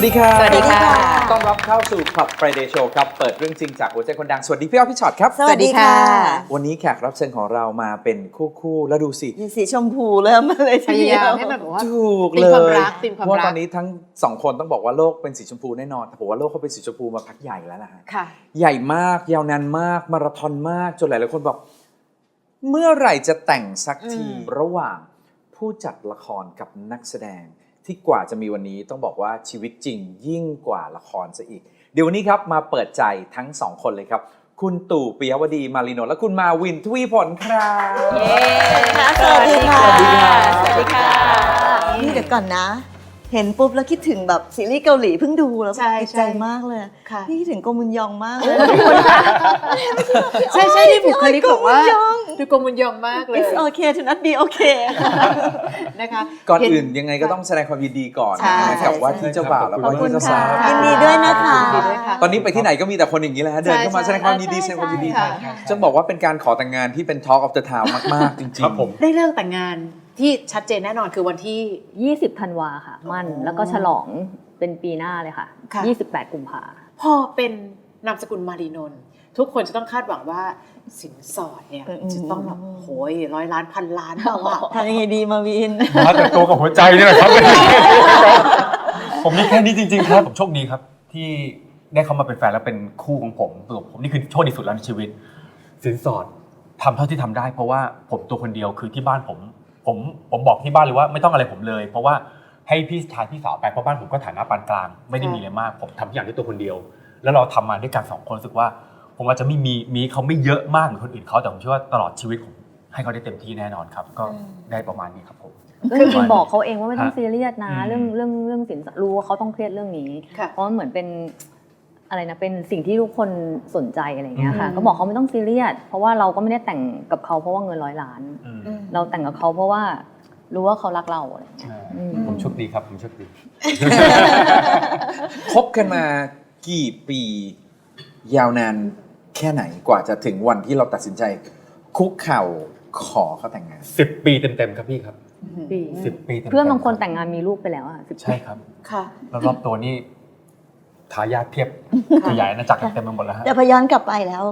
วัสดีครับสวัสดีค่ะ ต้อนรับเข้าสู่ Club Friday Show ครับ เปิดเรื่องจริงจากหัวใจคนดัง สวัสดีพี่อ้อพี่ชอตครับ สวัสดีค่ะ วันนี้แขกรับเชิญของเรามาเป็นคู่คู่ๆแล้วดูสิมีสีชมพูเริ่มมาเลยพยายามให้มันแบบว่าถูกธีเลมความยรักธีมความเพราะว่ารักตอนนี้ทั้งสองคนต้องบอกว่าโลกเป็นสีชมพูแน่นอนแต่ผมว่าโลกเขาเป็นสีชมพูมาพักใหญ่แล้วนะฮะค่ะใหญ่มากยาวนานมากมาราธอนมากจนหลายๆคนบอก เมื่อไหร่จะแต่งสักทีอืมระหว่างผู้จัดละครกับนักแสดง ที่กว่าจะมีวันนี้ต้องบอกว่าชีวิตจริงยิ่งกว่าละครซะอีก เดี๋ยววันนี้ครับมาเปิดใจทั้งสองคนเลยครับ คุณตู่ปิยวดีมาริโนและคุณมาวินทวีผลครับสวัสดีค่ะ สวัสดีค่ะสวัสดีค่ะนี่เดี๋ยวก่อนนะ เห็นปุ๊บแล้วคิดถึงแบบซีรีส์เกาหลีเพิ่งดูแล้วใช่ติดใช่ใจมากเลยค่ะ นี่คิดถึงโกมุนยองมากเลยใช่ใช่ที่บุคลิกบอกว่าโอ้ยโกมุนยอง ดูโกมุนยองมากเลย It's okay to not be okay นะคะ ก่อนเห็อื่นยังไงก็ต้องแสดงความยินดีก่อนใช่ นะครับว่าที่เจ้าบ่าวแล้วก็ขอบคุที่ณเจ้าสาวค่ะยินดีด้วยนะคะ ยินดีด้วยค่ะ ตอนนี้ไปที่ไหนก็มีแต่คนอย่างนี้แหละฮะเดินเข้ามาใช่แสดงความยินดีใช่ แสดงความยินดีใช่ค่ะใช่จะบอกว่าเป็นการขอแต่งงานที่เป็น Talk of the Town มาก ๆ จริง ครับผม ได้เลิกแต่งงานที่ชัดเจนแน่นอนคือวันที่ 20ธันวาค่ะ มั่น แล้วก็ฉลองเป็นปีหน้าเลยค่ะ ค่ะ 28 กุมภาพอเป็น นามสกุลมารีนนท์ทุกคนจะต้องคาดหวังว่าสินสอดเนี่ยอืมจะต้องแบบโหยร้อยล้านพันล้านเปล่าอะทำยังไงดีมาวินมาแต่ตัวกับหัวใจนี่แหละครับ ผมนี่แค่นี้จริงๆครับผมโชคดีครับ ที่ได้เข้ามาเป็นแฟนแล้วเป็นคู่ของผมตัวผมนี่คือโชคดีสุดแล้วในชีวิต สินสอดทำเท่าที่ทำได้ เพราะว่าผมตัวคนเดียวคือที่บ้านผม ผมผมบอกที่บ้านเลยว่าไม่ต้องอะไรผมเลย เพราะว่าให้พี่ชายพี่สาวไปเพราะบ้านผมก็ฐานะปานกลาง ไม่ได้มีอะไรมาก ผมทำทุกอย่างด้วยตัวคนเดียว แล้วเราทำมาด้วยกันสองคนรู้สึกว่า ผมอาจจะไม่มีมีเขาไม่เยอะมากเหมือนคนอื่นเขาแต่ผมเชื่อว่าตลอดชีวิตผมให้เขาได้เต็มที่แน่นอนครับ ก็ได้ประมาณนี้ครับผมก็จริงๆบอกเขาเองว่าไม่ต้องฮะซีเรียสนะอืมเรื่องเรื่องเรื่องสินสอดรู้ว่าเขาต้องเครียดเรื่องนี้ค่ะเพราะมันเหมือนเป็นอะไรนะเป็นสิ่งที่ทุกคนสนใจอะไรอย่างเงี้ยค่ะอืมก็บอกเขาไม่ต้องซีเรียสเพราะว่าเราก็ไม่ได้แต่งกับเขาเพราะว่าเงินร้อยล้านอืมเราแต่งกับเขาเพราะว่ารู้ว่าเขารักเราอะไรอย่างเงี้ยใช่อืมผมโชคดีครับผมโชคดีๆคบกันมา กี่ปียาวนานแค่ไหนกว่าจะถึงวันที่เราตัดสินใจ คุกเข่าขอเขาแต่งงาน สิบปีเต็มๆครับพี่ครับปีสิบปีเต็มๆเพื่อนบางคนแต่งงานมีลูกไปแล้วอะสิบใช่ครับค่ะ แล้วรอบตัวนี่ทายาทเพียบขยายอาณาจักรกันเต็มไปหมดแล้วฮะ แต่พอย้อนกลับไปแล้ว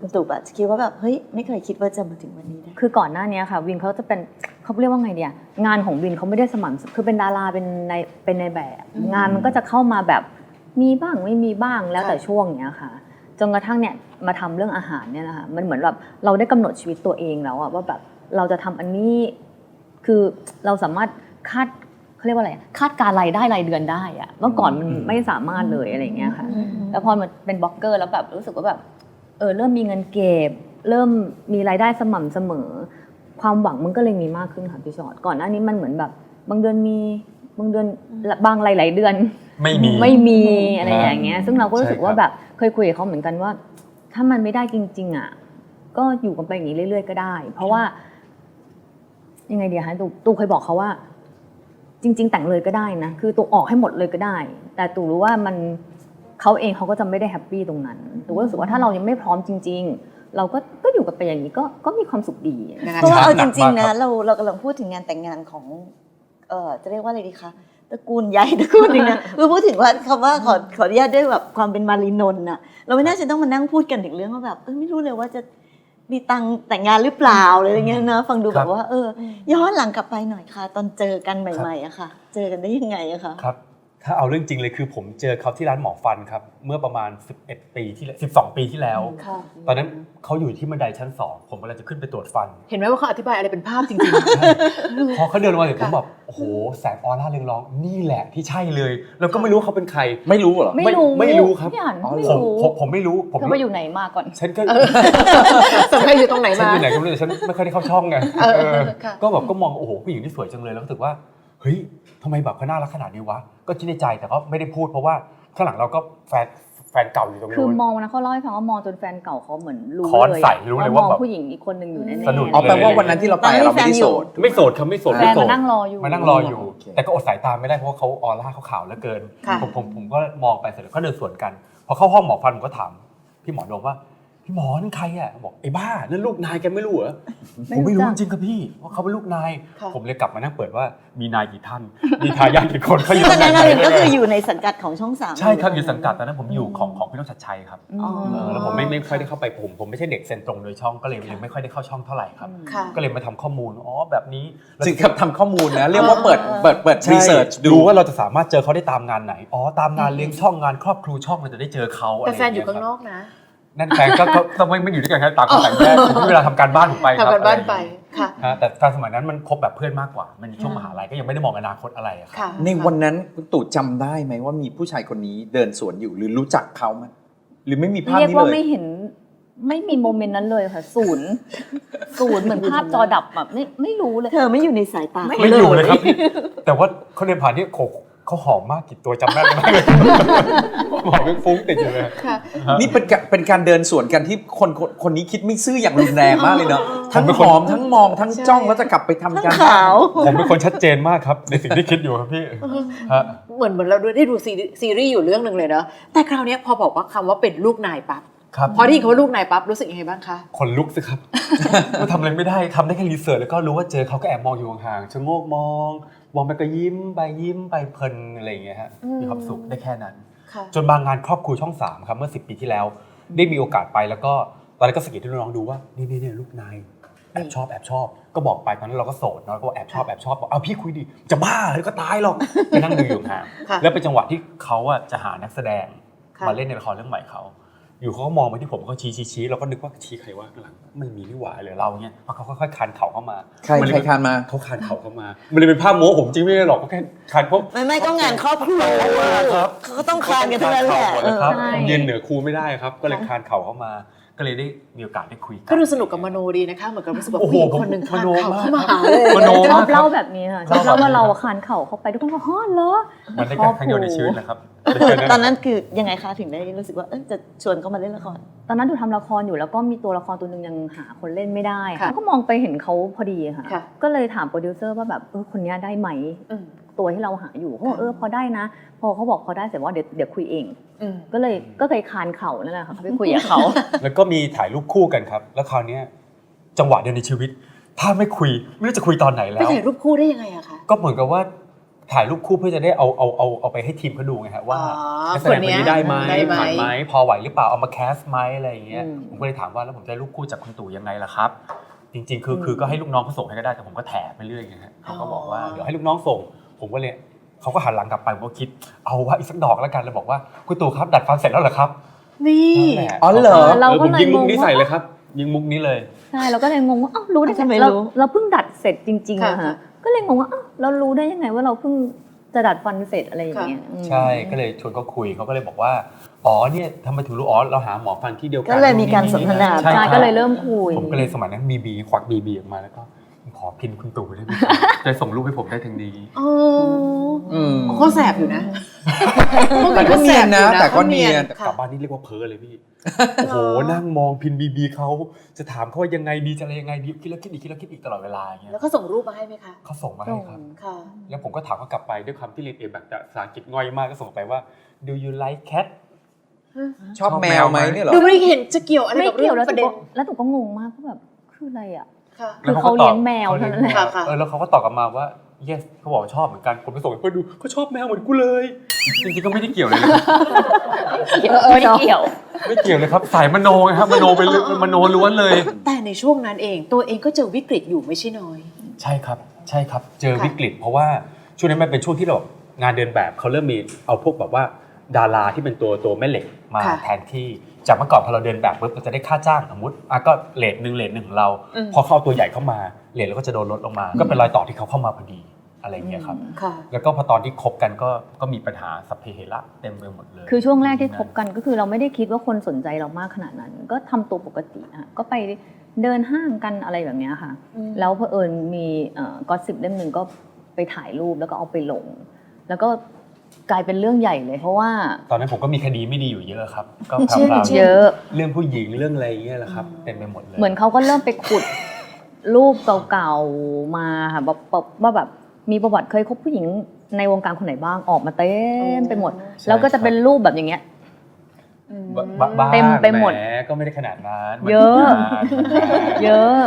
คุณตู่แบบคิดว่าแบบเฮ้ยไม่เคยคิดว่าจะมาถึงวันนี้ได้ คือก่อนหน้านี้ค่ะ วินเขาจะเป็นเขาเรียกว่าไงเดียงานของวินเขาไม่ได้สม่ำคือเป็นดาราเป็นในเป็นในแบบงานมันก็จะเข้ามาแบบ มีบ้างไม่มีบ้างแล้วแต่ช่วงเนี้ยค่ะจนกระทั่งเนี่ยมาทำเรื่องอาหารเนี่ยนะคะมันเหมือนแบบเราได้กำหนดชีวิตตัวเองแล้วอะว่าแบบเราจะทำอันนี้คือเราสามารถคาดเขาเรียกว่าอะไรอะคาดการรายได้รายเดือนได้อะเมื่อก่อนมันอืมไม่สามารถเลยอะไรอย่างเงี้ยค่ะแล้วพอมันเป็นบล็อกเกอร์แล้วแบบรู้สึกว่าแบบเออเริ่มมีเงินเก็บ เริ่มมีรายได้สม่ำเสมอ ความหวังมันก็เลยมีมากขึ้นค่ะพี่ชอตก่อนหน้านี้มันเหมือนแบบบางเดือนมี บางเดือนบางหลาย ๆ เดือน ไม่มีไม่มีอะไรอย่างเงี้ย ซึ่งเราก็รู้สึกว่าใช่ครับแบบเคยคุยกับเขาเหมือนกันว่า ถ้ามันไม่ได้จริง ๆ อะ ก็อยู่กันไปอย่างนี้เรื่อย ๆ ก็ได้ เพราะว่า ยังไงเดียฮะตูตูเคยบอกเขาว่า จริง ๆ แต่งเลยก็ได้นะคือตูออกให้หมดเลยก็ได้ แต่ตูรู้ว่ามันเขาเองเขาก็จะไม่ได้แฮปปี้ตรงนั้นตูก็รู้สึกว่าถ้าเรายังไม่พร้อมจริง ๆเราก็ก็อยู่กันไปอย่างนี้ก็ก็มีความสุขดีเพราะว่าเอาจริงๆหนักมากครันะบเราเรากำลังพูดถึงงานแต่งงานของ เอ่อจะเรียกว่าอะไรดีคะตระกูลใหญ่ตระกูลหนึ่งนะคือพูดถึงว่าคำว่าขอขออนุญาตด้วยแบบความเป็นมารีนนท์น่ะเราไม่น่าจะต้องมานั่งพูดกันถึงเรื่องว่าแบบเออไม่รู้เลยว่าจะมีตังค์แต่งงานหรือเปล่าอะไรอย่างเงี้ยนะฟังดูคแบรับบว่า เออ ย้อนหลังกลับไปหน่อยค่ะ ตอนเจอกันใหม่ๆอะค่ะ เจอกันได้ยังไงอะคะครับ ถ้าเอาเรื่องจริงเลยคือผมเจอเขาที่ร้านหมอฟันครับ เมื่อประมาณ 11 ปีที่แล้ว12 ปีที่แล้ว ค่ะ ตอนนั้นเขาอยู่ที่บันไดชั้น 2 ผมกำลังจะขึ้นไปตรวจฟัน เห็นไหมว่าเขาอธิบายอะไรเป็นภาพจริง พอเขาเดินลงมาเสร็จผมค่ะแบบโอ้โหแสงออร่าเรืองรองนี่แหละที่ใช่เลย แล้วก็ไม่รู้เขาเป็นใคร ไม่รู้เหรอ ไม่รู้ไม่รู้ครับ พี่อันอ๋อไม่ผมรู้ผมผมไม่รู้ผมเธอไปอยู่ไหนมาก่อน ฉันก็ๆสมัยอยู่ตรงไหนฉันมา อยู่ไหนก็ไม่รู้แต่ฉันไม่ค่อยได้เข้าช่องไงเออเออค่ะ ก็แบบก็มองโอ้โหผู้หญิงที่สวยจังเลยแล้วก็รู้สึกว่า เฮ้ยทำไมแบบเขาน่ารักขนาดนี้วะ ก็คิดในใจแต่ก็ไม่ได้พูดเพราะว่าข้างหลังเราก็แฟนแฟนเก่าอยู่ตรงคือนู้น มองนะเขาเล่าให้ฟังว่ามองจนแฟนเก่าเขาเหมือนรู้ค้อนเลยใส่รู้เลยว่าว่ามแบองบผู้หญิงอีกคนหนึ่งอยู่แน่ๆสะดุด อ๋อแปลว่าวันนั้นที่เราไปตอนนั้นเราไม่ได้มีแฟนอยู่โสด ไม่โสดครับไม่โสดแฟไม่นโสมาดนั่งรออยู่ มานั่งรออยู่ โอเค แต่ก็อดสายตาไม่ได้เพราะว่าเขาออร่าเขาขาวเหลือเกิน ค่ะ ผมผมผมก็มองไปเสร็จแล้วก็เดินสวนกัน พอเข้าห้องหมอฟันผมก็ถามพี่หมอโดมว่า พี่หมอนั่นใครอะบอกไอ้บ้านั่นลูกนายแกไม่รู้เหรอไม่ผมไม่รู้รู้จักจริงๆครับพี่ว่าเขาเป็นลูกนายค่ะผมเลยกลับมานั่งเปิดว่ามีนายกี่ท่าน มีทายาทกี่คนเขาอยู่ตอนนั้นไหเราก็คืออยู่ในสังกัดของช่องสามใช่ครับอยู่สังกัดตอนนั้นผมอยู่ของของพี่น้องชัดชัยครับอืมอ๋อเออแล้วผมไม่ไม่ค่อยได้เข้าไปผมผมไม่ใช่เด็กเซนตรงโดยช่องก็เลยเลยไม่ค่อยได้เข้าช่องเท่าไหร่ครับค่ะก็เลยมาทำข้อมูลอ๋อแบบนี้แล้วจริงครับทำข้อมูลนะเรียกว่าเปิดเปิดเปิดใช่รีเสิร์ชดูดูว่าเราจะสามารถเจอเขาได้ตามงานไหนอ๋อตามงานเลี้ยงช่องงานครอบครัวช่องเราจะได้เจอเขาอะไรแต่แฟนอยู่เข้างนอกนะ นั่นแฟนก็ก็ก็ไม่ไม่อยู่ด้วยกันครับต่างคนต่างแยกผมมีเวลาทำการบ้านผมไปครับทำกันบ้านไปอะไรอย่างเงี้ยค่ะฮะแต่การสมัยนั้นมันคบแบบเพื่อนมากกว่า มันอยู่ช่วงมหาลัยก็ยังไม่ได้มองอนาคตอะไรอะครับค่ะในวันนั้นคุณตู่จำได้ไหมว่ามีผู้ชายคนนี้เดินสวนอยู่หรือรู้จักเขาไหมหรือไม่มีภาพเรียกนี้ว่าเลไม่ยเห็นไม่มีโมเมนต์นั้นเลยค่ะศูนย์ศูนย์เหมือนภาพจอดับแบบไม่ไม่รู้เลย เธอไม่อยู่ในสายตาไม่อยู่เลยครับพี่แต่ว่าเขาเดินผ่านที่โขก เขาหอมมากกี่ตัวจำได้ไหมหอมเป็นฟุ้งติดอยู่เลยค่ะนี่เป็นกะเป็นการเดินสวนกันที่คนคนคนนี้คิดไม่ซื่ออย่างรุนแรงมากเลยเนาะทั้งผมเป็นหคนอมทั้งมองทั้งใช่จ้องแล้วจะกลับไปทำทั้งการขาวผมเป็นคนชัดเจนมากครับ ในสิ่งที่คิดอยู่ครับพี่ฮะเหมือนเหมือนเราได้ดูซีรีส์ซีรีส์อยู่เรื่องหนึ่งเลยเนาะแต่คราวเนี้ยพอบอกว่าคำว่าเป็นลูกนายปั๊บครับพอที่เขาว่าลูกนายปั๊บรู้สึกยังไงบ้างคะคนลุกสิครับก็ทำอะไรไม่ได้ทำได้แค่รีเสิร์ชแล้วก็รู้ว่าเจอเขาก็แอบมองอยู่ห่างๆชะโงกมองม องไปก็ยิ้มไปยิ้มไปเพลินอะไรอย่างเงี้ยฮะอืมมีความสุขได้แค่นั้นค่ะจนบางงานครอบครัวช่องสามครับเมื่อ10 ปีที่แล้ว ได้มีโอกาสไปแล้วก็ตอนนั้นก็สะกิดให้น้องๆดูว่านี่นี่นี่ลูกนายแอบชอบแอบชอบ ก็บอกไปตอนนั้นเราก็โสดเนาะก็บอกแอบชอบแอบชอบบอกเอาพี่คุยดิจะบ้าเลยก็ตายหรอกไปนั่งดูอยู่ห่างค่ะแล้วเป็นจังหวะที่เขาอะจะหานักแสดงค่ะมาเล่นในละครเรื่องใหม่เขา อยู่เขาก็มองมาที่ผมเขาชี้ชี้ชี้เราก็นึกว่าชี้ใครว่าข้างหลังไม่มีนี่หว่าเหลือเราเนี่ยเพราะเขาค่อยๆคานเข่าเข้ามาใครมันเลยใครคานมาเขาคานเข่าเข้ามา มันเลยเป็นภาพโม้ผมจริงไม่ได้หรอกก็แค่คานเพราะไม่ไม่ก็งานครอบครัวครับเขาก็ต้องคลานกันทั้งนั้นแหละคานเข่าหมดเลยครับใช่ผมยืนเหนือครูไม่ได้ครับ ก็เลยคานเข่าเข้ามาก็เลยได้มีโอกาสได้คุยกัก็ดูสนุกกับมโนดีนะคะเหมือนกับรู้สึกว่าโอ้โหผู้หญิงคนหนึ่งผมคานมโนเข่ามากเข้ามาหาเลยมโนชอบมากครัเล่าบแบบนี้ค่ะชอบเล่าเล่าว่าแบบนี้เราคานเข่าเข้าไปทุกคนก็ฮอเหรอมันได้แค่ครั้งเดียวในชีวิตนะครับ ตอนนั้นคือยังไงคะถึงได้รู้สึกว่าเออจะชวนเขามาเล่นละคร ตอนนั้นดูทำละครอยู่แล้วก็มีตัวละครตัวหนึ่งยังหาคนเล่นไม่ได้ค่ะก็มองไปเห็นเขาพอดีค่ะ ค่ะก็เลยถามโปรดิวเซอร์ว่าแบบเออคนเนี้ยได้ไหมอืม ตัวที่เราหาอยู่เขาบอกเออพอได้นะ พอเขาบอกพอได้เสร็จว่าเดี๋ยวเดี๋ยวคุยเอง อืม ก็เลยก็เคยคานเข่านั่นแหละค่ะไปคุยกับเขา แล้วก็มีถ่ายรูปคู่กันครับ แล้วคราวเนี้ยจังหวะเดียวในชีวิต ถ้าไม่คุย ไม่รู้จะคุยตอนไหนไปแล้วถ่ายรูปคู่ได้ยังไงอะคะ ก็เหมือนกับว่า ถ่ายรูปคู่เพื่อจะได้เอาเอาเอาเอาไปให้ทีมเขาดูไงฮะว่าอ๋อนักแสดงคนนี้ได้ไหมได้ไหมผ่านไหมพอไหวหรือเปล่าเอามาแคสไหมอะไรอย่างเงี้ยอืมผมก็เลยถามว่าแล้วผมจะได้รูปคู่จากคุณตู่ยังไงล่ะครับ จริง ๆ คืออืมคือก็ให้ลูกน้องเขาส่งให้ก็ได้แต่ผมก็แถไปเรื่อยไงฮะเขาก็บอกว่าเดี๋ยวให้ลูกน้องส่ง ผมก็เลยเขาก็หันหลังกลับไปผมก็คิดเอาว่าอีกสักดอกแล้วกันแล้วบอกว่าคุณตู่ครับดัดฟันเสร็จแล้วเหรอครับนี่ นั่นแหละอ๋อเหรอเอเราอก็ผมเลยยิงมุกงงนี้ว่าใส่เลยครับ ยิงมุกนี้เลย ใช่เราก็เลยงงว่าอ้าวรู้ได้ทำไมไงเรารู้เราเพิ่งดัดเสร็จจริงๆค่ะ อะค่ะ ก็เลยงงว่าอ้าวเรารู้ได้ยังไงว่าเราเพิ่งจะดัดฟันเสร็จอะไรอย่างเงี้ยอืม ใช่ก็เลยชวนเขาคุยเขาก็เลยบอกว่าอ๋อเนี่ยทำไมถึงรู้อ๋อเราหาหมอฟันที่เดียวกันก็เลยมีการสนทนา ใช่ใช่ครับ ก็เลยเริ่มคุย ผมก็เลยสมัยนั้นบีบีควักบีบีออกมาแล้วก็ขอพินคุณตู่ได้ไหมจะส่งรูปให้ผมได้ทางนี้อ๋ออืม เขาแสบอยู่นะ แต่ก็เนียนนะ แต่ก็เนียน กลัค่ะบบ้านนี่เรียกว่าเพ้อเลยพี่ โอ้โหนั่งมองพินบีบีเขาจะถามเขาว่ายังไงดีจะอะไรยังไงดีคิดแล้วคิดอีกคิดแล้วคิดอีกตลอดเวลาอย่างเงี้ยแล้วก็ส่งรูปมาให้ไหมคะเขาส่งมาให้ครับค่ะแล้วผมก็ถามเขากลับไปด้วยความที่เรียนเองแบบภาษาอังกฤษง่อยมากก็ส่งไปว่า do you like cat ชอบแมวไหมเนี่ยเหรอดูไม่เห็นจะเกี่ยวอะไรไม่กับเรื่เกี่อยงวแล้วปตุ๊ระเด็กนก็แล้วตุ๊กก็งงมากว่าแบบคืออะไรอะค่ะคือเขาเลี้ยงแมวเท่านั้นแหละค่ะค่ะเออแล้วเขาก็ตอบกลับมาว่า yes เขาบอกว่าชอบเหมือนกันผมไปส่งให้เพื่อนดูเขาชอบแมวเหมือนกูเลยจริงๆก็ไม่ได้เกี่ยวเลยนะครับไม่ได้เกี่ยว ไม่เกี่ยวเลยครับสายมโนไงครับมโนไปเลยมโนล้วนเลย แต่ในช่วงนั้นเอง ตัวเองก็เจอวิกฤตอยู่ไม่ใช่น้อย ใช่ครับ ใช่ครับ เจอค่ะวิกฤต เพราะว่าช่วงนั้นมันเป็นช่วงที่เราแบบงานเดินแบบเขาเริ่มมีเอาพวกแบบว่า ดาราที่เป็นตัวตัวแม่เหล็กมาค่ะแทนที่จากเมื่อก่อนพอเราเดินแบบปุ๊บเราจะได้ค่าจ้างสมมติอะก็เลทหนึ่งเลทหนึ่งของเรา อืม พอเขาเอาตัวใหญ่เข้ามาเลทเราก็จะโดนลดลงมา ก็เป็นรอยต่อที่เขาเข้ามาพอดีอะไรอย่างเงี้ยครับ ค่ะ แล้วก็พอตอนที่คบกันก็ก็มีปัญหาสัพเพเหระเต็มไปหมดเลย คือช่วงแรกที่คบกันก็คือเราไม่ได้คิดว่าคนสนใจเรามากขนาดนั้น ก็ทำตัวปกติอะก็ไปเดินห้างกันอะไรแบบเนี้ยค่ะอืมแล้วเผอิญมีก็สิบเล่มหนึ่งก็ไปถ่ายรูปแล้วก็เอาไปลง แล้วก็ กลายเป็นเรื่องใหญ่เลยเพราะว่า ตอนนั้นผมก็มีคดีไม่ดีอยู่เยอะครับ ก็เช่นพราวๆเช่นเยอะเรื่องผู้หญิงเรื่องอะไรอย่างเงี้ยแหละครับเต็มไปหมดเลยเหมือนเขาก็เริ่มไปขุดรูปเก่าๆมาค่ะแบบแบบว่าแบบมีประวัติเคยคบผู้หญิงในวงการคนไหนบ้างออกมาเต็มไปหมดใช่แล้วก็จะเป็นรูปแบบอย่างเงี้ยบบ้าบ้างเต็มไปหมดแก็ไม่ได้ขนาดนั้นเยอะ เยอะ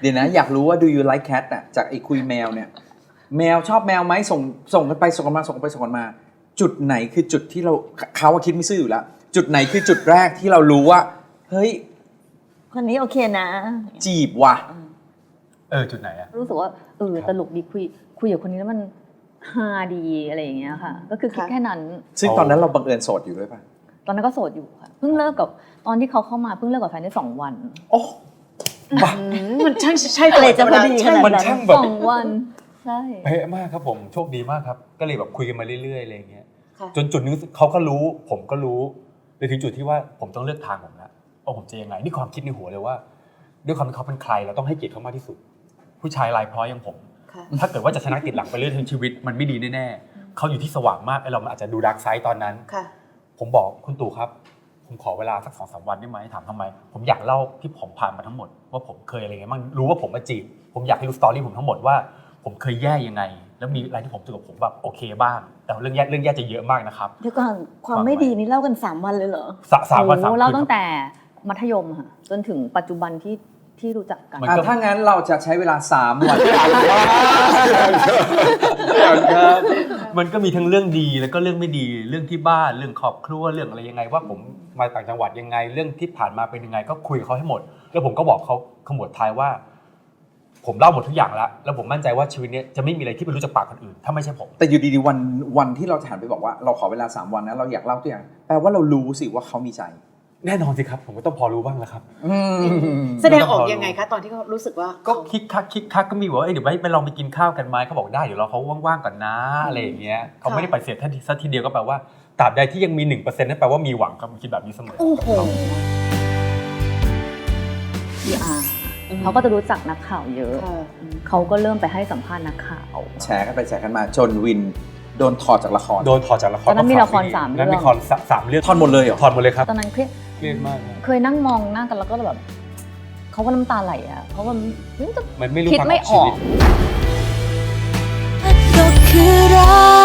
เดี๋ยวนะอยากรู้ว่า do you like cat อะจากไอ้คุยแมวเนี่ย แมวชอบแมวไหมส่งส่งกันไปส่งกันมาส่งกันไปส่งกันมา จุดไหนคือจุดที่เราเขาว่าคิดไม่ซื่ออยู่แล้ว จุดไหนคือจุดแรกที่เรารู้ว่า เฮ้ย คนนี้โอเคนะ จีบว่ะ เออจุดไหนอะรู้สึกว่าเออครับตลกดีคุย คุยกับคนนี้แล้วมันฮาดีอะไรอย่างเงี้ยค่ะ ก็คือคิดค่ะแค่นั้น ซึ่งตอนนั้นเราบังเอิญโสดอยู่ด้วยป่ะ ตอนนั้นก็โสดอยู่ค่ะ เพิ่งเลิกกับตอนที่เขาเข้ามาเพิ่งเลิกกับแฟนได้สองวัน โอ้อืมมันช่างใช่อะไรจะพอดีขนาดมันนั้นช่างแบบสองวัน ใช่เป๊ะมากครับผมโชคดีมากครับ ก็เลยแบบคุยกันมาเรื่อยๆอะไรอย่างเงี้ยค่ะ จนจุดนึงเขาก็รู้ ผมก็รู้เลยถึงจุดที่ว่าผมต้องเลือกทางผมแล้วว่าผมจะยังไง นี่ความคิดในหัวเลยว่า ด้วยความที่เขาเป็นใครเราต้องให้เกียรติเขามากที่สุด ผู้ชายลายพร้อยอย่างผมค่ะถ้าเกิดว่าจะชนะติดหลังไปเรื่อยทั้งชีวิต มันไม่ดีแน่ๆเขาอยู่ที่สว่างมากไอ้เรามันอาจจะดูดาร์กไซด์ตอนนั้นค่ะผมบอกคุณตู่ครับ ผมขอเวลาสักสองสามวันได้ไหมถามทำไม ผมอยากเล่าที่ผมผ่านมาทั้งหมด ว่าผมเคยอะไรเงี้ยบ้างรู้ว่าผมมาจีบผมอยากให้รู้สตอรี่ผมทั้งหมดว่า ผมเคยแย่ยังไง แล้วมีอะไรที่ผมรู้สึกว่าผมแบบโอเคบ้าง แต่เรื่องแย่เรื่องแย่จะเยอะมากนะครับ เดี๋ยวก่อนความไม่ดีนี่เล่ากันสามวันเลยเหรอสะสามวันสามโอ้คืนเราคตั้รังบแต่มัธยมค่ะจนถึงปัจจุบันที่ที่รู้จักกัน มัน อะก็ถ้างั้นเราจะใช้เวลา 3 วันครับมันก็มีทั้งเรื่องดีแล้วก็เรื่องไม่ดีเรื่องที่บ้านเรื่องครอบครัวเรื่องอะไรยังไง ว่าผมมาต่างจังหวัดยังไง เรื่องที่ผ่านมาเป็นยังไง ก็คุยกับเขาให้หมด แล้วผมก็บอกเขาขมวดท้ายว่า ผมเล่าหมดทุกอย่างแล้ว แล้วผมมั่นใจว่าชีวิตเนี้ยจะไม่มีอะไรที่ไม่รู้จากปากคนอื่น ถ้าไม่ใช่ผม แต่อยู่ดีๆวันวันที่เราจะหันไปบอกว่าเราขอเวลา 3 วันนะเราอยากเล่าตัวอย่างแปลว่าเรารู้สิว่าเขามีใจ แน่นอนสิครับ ผมก็ต้องพอรู้บ้างแหละครับแสดงออกยังไงคะตอนที่เขารู้สึกว่าก็คิกคักคิกคักก็มีบอกว่าเอ้ยเดี๋ยวไปไปลองไปกินข้าวกันไหมเขาบอกได้เดี๋ยวเราเขาว่างๆก่อนนะอะไรอย่างเงี้ยเขาไม่ได้ปฏิเสธทันทีสักทีเดียวก็แปลว่าตราบใดที่ยังมีหนึ่งเปอร์เซ็นต์นั่นแปลว่ามีหวังครับผมคิดแบบนี้เสมอ โอ้โห เขาก็จะรู้จักนักข่าวเยอะค่ะเขาก็เริ่มไปให้สัมภาษณ์นักข่าวแชร์กันไปแชร์กันมาจนวินโดนถอดจากละคร โดนถอดจากละครตอนนั้นมีละครก็สามนั้นเรื่มีองละครสสามเรื่องถอดหมดเลยเหรอถอดหมดเลยครับตอนนั้นเครียดเครียดมากนะเคยนั่งมองหน้ากันแล้วก็แบบเขาก็น้ำตาไหลอะเพราะว่ามันจะมันไม่รู้คิดทางอไม่อกอชีอวิกตก็คือรัก